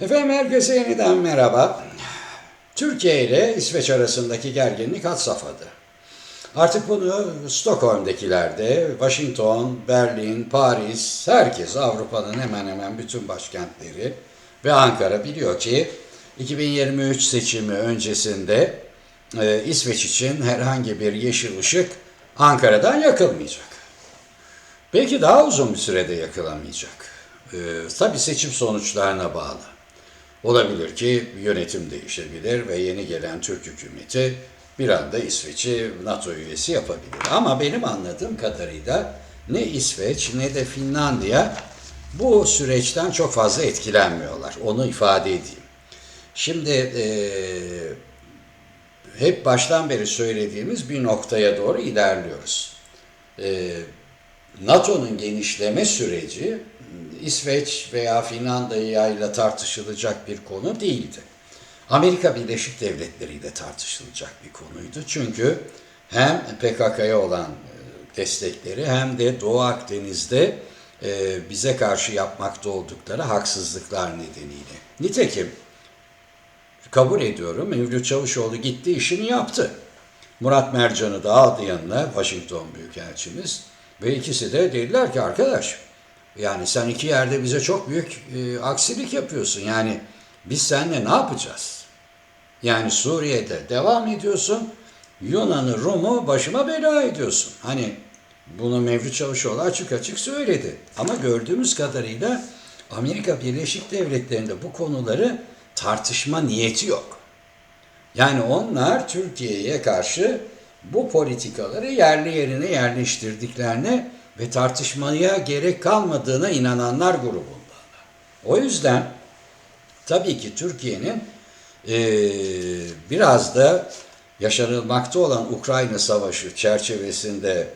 Efendim herkese yeniden merhaba. Türkiye ile İsveç arasındaki gerginlik had safhada. Artık bunu Stockholm'dekilerde, Washington, Berlin, Paris, herkes Avrupa'nın hemen hemen bütün başkentleri ve Ankara biliyor ki 2023 seçimi öncesinde e, İsveç için herhangi bir yeşil ışık Ankara'dan yakılmayacak. Belki daha uzun bir sürede yakılamayacak. Ee, tabii seçim sonuçlarına bağlı. Olabilir ki yönetim değişebilir ve yeni gelen Türk hükümeti bir anda İsveç'i NATO üyesi yapabilir. Ama benim anladığım kadarıyla ne İsveç ne de Finlandiya bu süreçten çok fazla etkilenmiyorlar. Onu ifade edeyim. Şimdi eee hep baştan beri söylediğimiz bir noktaya doğru ilerliyoruz. Ee, NATO'nun genişleme süreci İsveç veya Finlandiya ile tartışılacak bir konu değildi. Amerika Birleşik Devletleri ile tartışılacak bir konuydu. Çünkü hem PKK'ya olan e, destekleri hem de Doğu Akdeniz'de e, bize karşı yapmakta oldukları haksızlıklar nedeniyle. Nitekim kabul ediyorum. Mevlüt Çavuşoğlu gitti işini yaptı. Murat Mercan'ı da aldı yanına Washington Büyükelçimiz ve ikisi de dediler ki arkadaş yani sen iki yerde bize çok büyük e, aksilik yapıyorsun. Yani biz seninle ne yapacağız? Yani Suriye'de devam ediyorsun. Yunan'ı, Rum'u başıma bela ediyorsun. Hani bunu Mevlüt Çavuşoğlu açık açık söyledi. Ama gördüğümüz kadarıyla Amerika Birleşik Devletleri'nde bu konuları tartışma niyeti yok. Yani onlar Türkiye'ye karşı bu politikaları yerli yerine yerleştirdiklerine ve tartışmaya gerek kalmadığına inananlar grubunda. O yüzden tabii ki Türkiye'nin eee, biraz da yaşanılmakta olan Ukrayna Savaşı çerçevesinde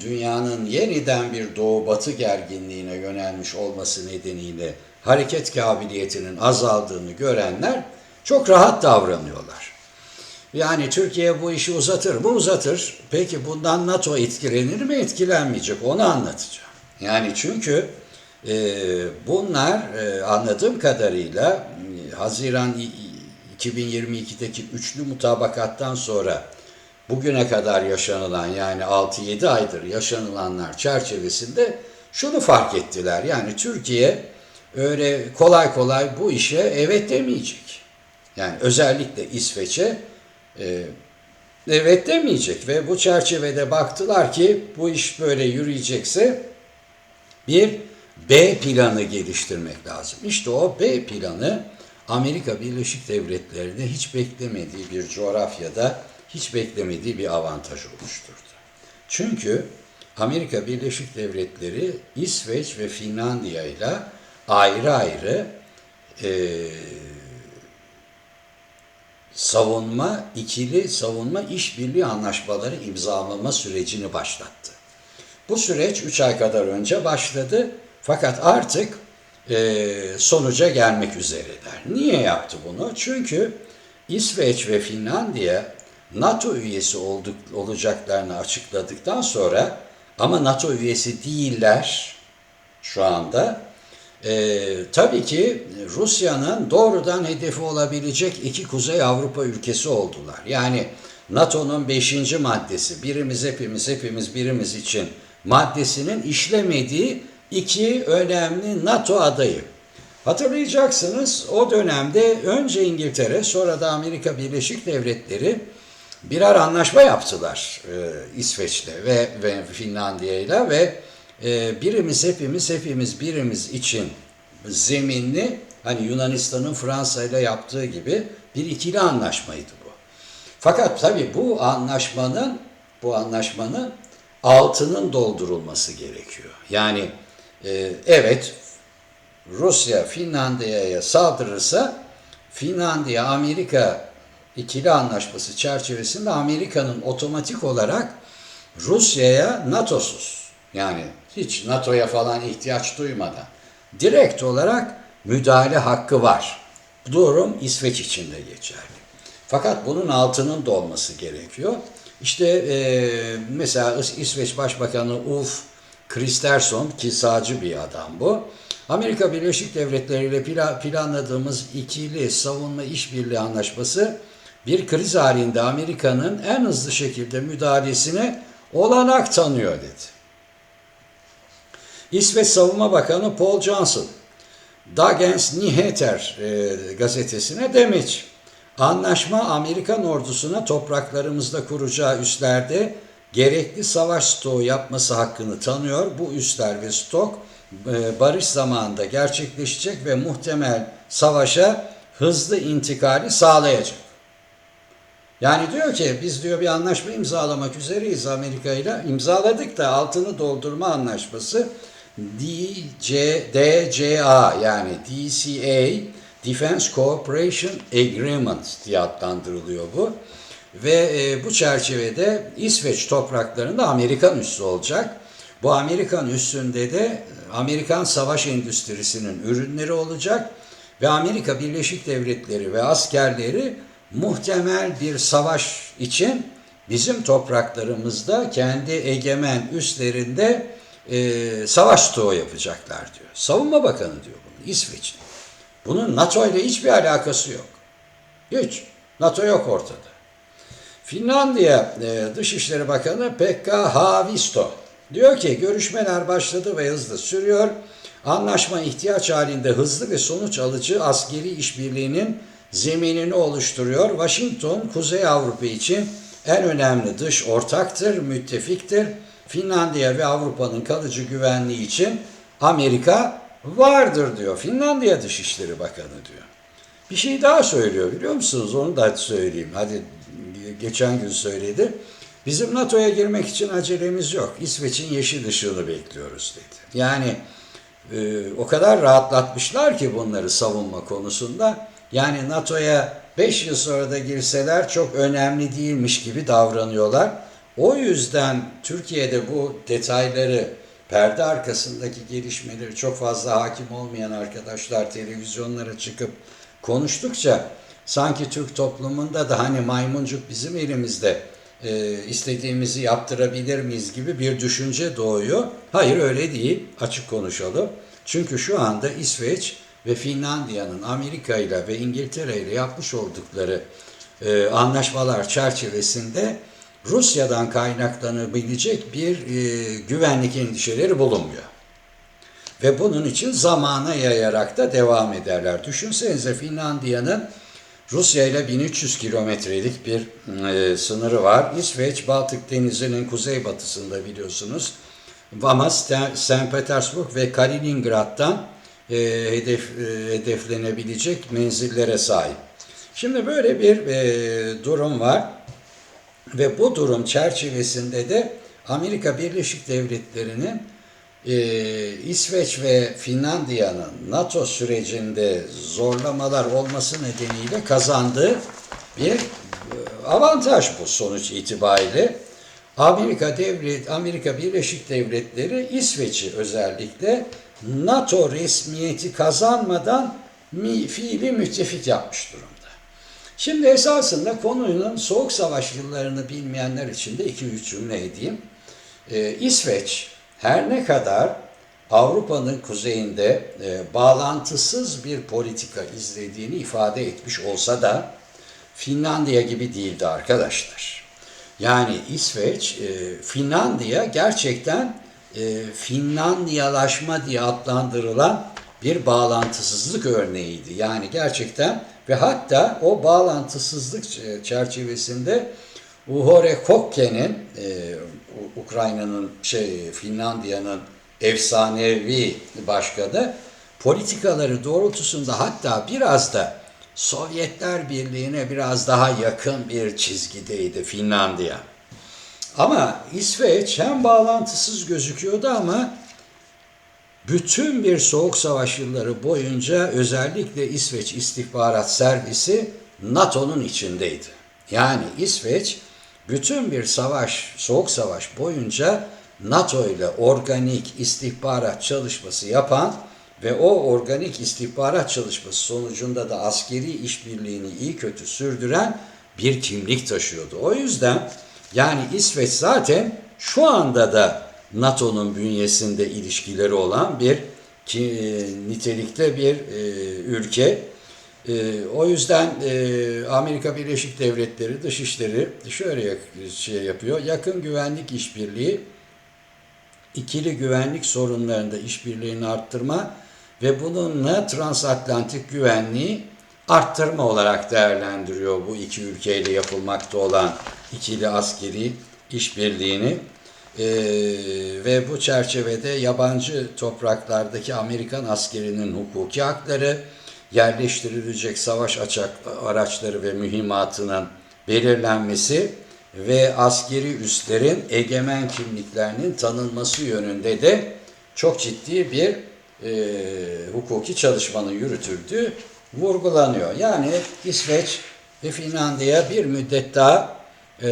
dünyanın yeniden bir doğu-batı gerginliğine yönelmiş olması nedeniyle hareket kabiliyetinin azaldığını görenler çok rahat davranıyorlar. Yani Türkiye bu işi uzatır mı? Uzatır. Peki bundan NATO etkilenir mi? Etkilenmeyecek. Onu anlatacağım. Yani çünkü e, bunlar e, anladığım kadarıyla e, Haziran i- i- 2022'deki üçlü mutabakattan sonra bugüne kadar yaşanılan yani 6-7 aydır yaşanılanlar çerçevesinde şunu fark ettiler. Yani Türkiye öyle kolay kolay bu işe evet demeyecek. Yani özellikle İsveç'e evet demeyecek ve bu çerçevede baktılar ki bu iş böyle yürüyecekse bir B planı geliştirmek lazım. İşte o B planı Amerika Birleşik Devletleri'nde hiç beklemediği bir coğrafyada hiç beklemediği bir avantaj oluşturdu. Çünkü Amerika Birleşik Devletleri İsveç ve Finlandiya ile ayrı ayrı eee savunma, ikili savunma işbirliği anlaşmaları imzalama sürecini başlattı. Bu süreç 3 ay kadar önce başladı fakat artık e, sonuca gelmek üzereler. Niye yaptı bunu? Çünkü İsveç ve Finlandiya NATO üyesi olduk, olacaklarını açıkladıktan sonra ama NATO üyesi değiller şu anda. Ee, tabii ki Rusya'nın doğrudan hedefi olabilecek iki Kuzey Avrupa ülkesi oldular. Yani NATO'nun beşinci maddesi, birimiz hepimiz hepimiz birimiz için maddesinin işlemediği iki önemli NATO adayı. Hatırlayacaksınız o dönemde önce İngiltere sonra da Amerika Birleşik Devletleri birer anlaşma yaptılar e, İsveç'le ve, ve Finlandiya'yla ve e, birimiz hepimiz hepimiz birimiz için zeminli hani Yunanistan'ın Fransa ile yaptığı gibi bir ikili anlaşmaydı bu. Fakat tabii bu anlaşmanın bu anlaşmanın altının doldurulması gerekiyor. Yani e, evet Rusya Finlandiya'ya saldırırsa Finlandiya Amerika ikili anlaşması çerçevesinde Amerika'nın otomatik olarak Rusya'ya NATO'suz yani hiç NATO'ya falan ihtiyaç duymadan direkt olarak müdahale hakkı var. Durum İsveç için de geçerli. Fakat bunun altının dolması gerekiyor. İşte e, mesela İs- İsveç Başbakanı Ulf Kristersson ki sağcı bir adam bu. Amerika Birleşik Devletleri ile pla- planladığımız ikili savunma işbirliği anlaşması bir kriz halinde Amerika'nın en hızlı şekilde müdahalesine olanak tanıyor dedi. İsveç Savunma Bakanı Paul Johnson, Dagens Nyheter e, gazetesine demiş. Anlaşma Amerikan ordusuna topraklarımızda kuracağı üslerde gerekli savaş stoğu yapması hakkını tanıyor. Bu üsler ve stok e, barış zamanında gerçekleşecek ve muhtemel savaşa hızlı intikali sağlayacak. Yani diyor ki biz diyor bir anlaşma imzalamak üzereyiz Amerika ile. İmzaladık da altını doldurma anlaşması DJ, DCA yani DCA Defense Cooperation Agreement diye adlandırılıyor bu. Ve e, bu çerçevede İsveç topraklarında Amerikan üssü olacak. Bu Amerikan üssünde de Amerikan savaş endüstrisinin ürünleri olacak ve Amerika Birleşik Devletleri ve askerleri muhtemel bir savaş için bizim topraklarımızda kendi egemen üslerinde e, savaş stoğu yapacaklar diyor. Savunma Bakanı diyor bunu İsveç'in. Bunun NATO ile hiçbir alakası yok. Hiç. NATO yok ortada. Finlandiya e, Dışişleri Bakanı Pekka Haavisto diyor ki görüşmeler başladı ve hızlı sürüyor. Anlaşma ihtiyaç halinde hızlı ve sonuç alıcı askeri işbirliğinin zeminini oluşturuyor. Washington, Kuzey Avrupa için en önemli dış ortaktır, müttefiktir. Finlandiya ve Avrupa'nın kalıcı güvenliği için Amerika vardır diyor. Finlandiya Dışişleri Bakanı diyor. Bir şey daha söylüyor biliyor musunuz? Onu da söyleyeyim. Hadi geçen gün söyledi. Bizim NATO'ya girmek için acelemiz yok. İsveç'in yeşil ışığını bekliyoruz dedi. Yani e, o kadar rahatlatmışlar ki bunları savunma konusunda. Yani NATO'ya 5 yıl sonra da girseler çok önemli değilmiş gibi davranıyorlar. O yüzden Türkiye'de bu detayları, perde arkasındaki gelişmeleri çok fazla hakim olmayan arkadaşlar televizyonlara çıkıp konuştukça sanki Türk toplumunda da hani maymuncuk bizim elimizde e, istediğimizi yaptırabilir miyiz gibi bir düşünce doğuyor. Hayır öyle değil. Açık konuşalım. Çünkü şu anda İsveç ve Finlandiya'nın Amerika ile ve İngiltere ile yapmış oldukları e, anlaşmalar çerçevesinde Rusya'dan kaynaklanabilecek bir e, güvenlik endişeleri bulunmuyor. Ve bunun için zamana yayarak da devam ederler. Düşünsenize Finlandiya'nın Rusya ile 1300 kilometrelik bir e, sınırı var. İsveç, Baltık Denizi'nin kuzeybatısında biliyorsunuz. Ama St. Petersburg ve Kaliningrad'dan e, hedef, e, hedeflenebilecek menzillere sahip. Şimdi böyle bir e, durum var ve bu durum çerçevesinde de Amerika Birleşik Devletleri'nin e, İsveç ve Finlandiya'nın NATO sürecinde zorlamalar olması nedeniyle kazandığı bir e, avantaj bu sonuç itibariyle. Amerika Devlet, Amerika Birleşik Devletleri İsveç'i özellikle NATO resmiyeti kazanmadan mi, fiili müttefik yapmış durumda. Şimdi esasında konunun soğuk savaş yıllarını bilmeyenler için de 2-3 cümle edeyim. Ee, İsveç her ne kadar Avrupa'nın kuzeyinde e, bağlantısız bir politika izlediğini ifade etmiş olsa da Finlandiya gibi değildi arkadaşlar. Yani İsveç, e, Finlandiya gerçekten e, Finlandiyalaşma diye adlandırılan bir bağlantısızlık örneğiydi. Yani gerçekten ve hatta o bağlantısızlık çerçevesinde Uhore Kokke'nin e, Ukrayna'nın şey Finlandiya'nın efsanevi başkanı politikaları doğrultusunda hatta biraz da Sovyetler Birliği'ne biraz daha yakın bir çizgideydi Finlandiya. Ama İsveç hem bağlantısız gözüküyordu ama bütün bir soğuk savaş yılları boyunca özellikle İsveç istihbarat servisi NATO'nun içindeydi. Yani İsveç bütün bir savaş, soğuk savaş boyunca NATO ile organik istihbarat çalışması yapan ve o organik istihbarat çalışması sonucunda da askeri işbirliğini iyi kötü sürdüren bir kimlik taşıyordu. O yüzden yani İsveç zaten şu anda da NATO'nun bünyesinde ilişkileri olan bir ki e, nitelikte bir e, ülke. E, o yüzden e, Amerika Birleşik Devletleri Dışişleri şöyle şey yapıyor. Yakın güvenlik işbirliği ikili güvenlik sorunlarında işbirliğini arttırma ve bununla transatlantik güvenliği arttırma olarak değerlendiriyor bu iki ülkeyle yapılmakta olan ikili askeri işbirliğini. Ee, ve bu çerçevede yabancı topraklardaki Amerikan askerinin hukuki hakları, yerleştirilecek savaş açak, araçları ve mühimmatının belirlenmesi ve askeri üslerin egemen kimliklerinin tanınması yönünde de çok ciddi bir e, hukuki çalışmanın yürütüldüğü vurgulanıyor. Yani İsveç ve Finlandiya bir müddet daha e,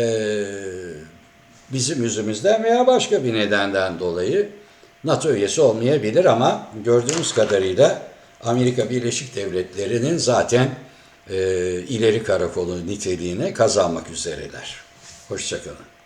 bizim yüzümüzden veya başka bir nedenden dolayı NATO üyesi olmayabilir ama gördüğümüz kadarıyla Amerika Birleşik Devletleri'nin zaten e, ileri karakolu niteliğine kazanmak üzereler. Hoşçakalın.